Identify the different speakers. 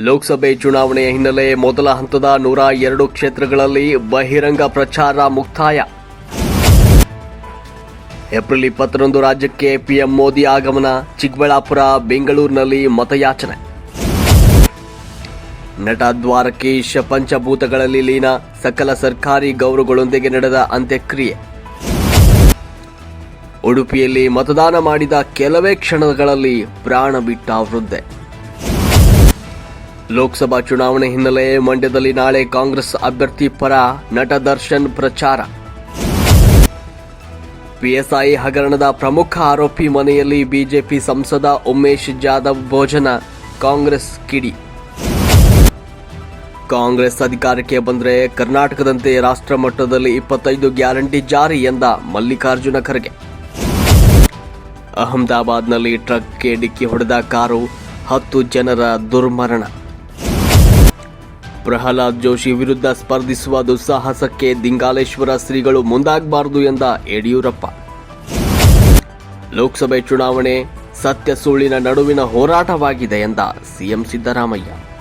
Speaker 1: ಲೋಕಸಭೆ ಚುನಾವಣೆಯ ಹಿನ್ನೆಲೆ ಮೊದಲ ಹಂತದ ನೂರ ಎರಡು ಕ್ಷೇತ್ರಗಳಲ್ಲಿ ಬಹಿರಂಗ ಪ್ರಚಾರ ಮುಕ್ತಾಯ. ಏಪ್ರಿಲ್ ಇಪ್ಪತ್ತರಂದು ರಾಜ್ಯಕ್ಕೆ ಪಿಎಂ ಮೋದಿ ಆಗಮನ, ಚಿಕ್ಕಬಳ್ಳಾಪುರ, ಬೆಂಗಳೂರಿನಲ್ಲಿ ಮತಯಾಚನೆ. ನಟ ದ್ವಾರಕೀಶ್ ಪಂಚಭೂತಗಳಲ್ಲಿ ಲೀನ, ಸಕಲ ಸರ್ಕಾರಿ ಗೌರವಗಳೊಂದಿಗೆ ನಡೆದ ಅಂತ್ಯಕ್ರಿಯೆ. ಉಡುಪಿಯಲ್ಲಿ ಮತದಾನ ಮಾಡಿದ ಕೆಲವೇ ಕ್ಷಣಗಳಲ್ಲಿ ಪ್ರಾಣ ಬಿಟ್ಟ ವೃದ್ಧೆ. ಲೋಕಸಭಾ ಚುನಾವಣೆ ಹಿನ್ನೆಲೆ ಮಂಡ್ಯದಲ್ಲಿ ನಾಳೆ ಕಾಂಗ್ರೆಸ್ ಅಭ್ಯರ್ಥಿ ಪರ ನಟ ದರ್ಶನ್ ಪ್ರಚಾರ. ಪಿಎಸ್ಐ ಹಗರಣದ ಪ್ರಮುಖ ಆರೋಪಿ ಮನೆಯಲ್ಲಿ ಬಿಜೆಪಿ ಸಂಸದ ಉಮೇಶ್ ಜಾಧವ್ ಭೋಜನ, ಕಾಂಗ್ರೆಸ್ ಕಿಡಿ. ಕಾಂಗ್ರೆಸ್ ಅಧಿಕಾರಕ್ಕೆ ಬಂದರೆ ಕರ್ನಾಟಕದಂತೆ ರಾಷ್ಟ್ರ ಮಟ್ಟದಲ್ಲಿ ಇಪ್ಪತ್ತೈದು ಗ್ಯಾರಂಟಿ ಜಾರಿ ಎಂದ ಮಲ್ಲಿಕಾರ್ಜುನ ಖರ್ಗೆ. ಅಹಮದಾಬಾದ್ನಲ್ಲಿ ಟ್ರಕ್ಗೆ ಡಿಕ್ಕಿ ಹೊಡೆದ ಕಾರು ಹತ್ತು ಜನರ ದುರ್ಮರಣ. ಪ್ರಹ್ಲಾದ್ ಜೋಶಿ ವಿರುದ್ಧ ಸ್ಪರ್ಧಿಸುವ ದುಸ್ಸಾಹಸಕ್ಕೆ ದಿಂಗಾಲೇಶ್ವರ ಶ್ರೀಗಳು ಮುಂದಾಗಬಾರದು ಎಂದ ಯಡಿಯೂರಪ್ಪ. ಲೋಕಸಭೆ ಚುನಾವಣೆ ಸತ್ಯ ಸುಳ್ಳಿನ ನಡುವಿನ ಹೋರಾಟವಾಗಿದೆ ಎಂದ ಸಿಎಂ ಸಿದ್ದರಾಮಯ್ಯ.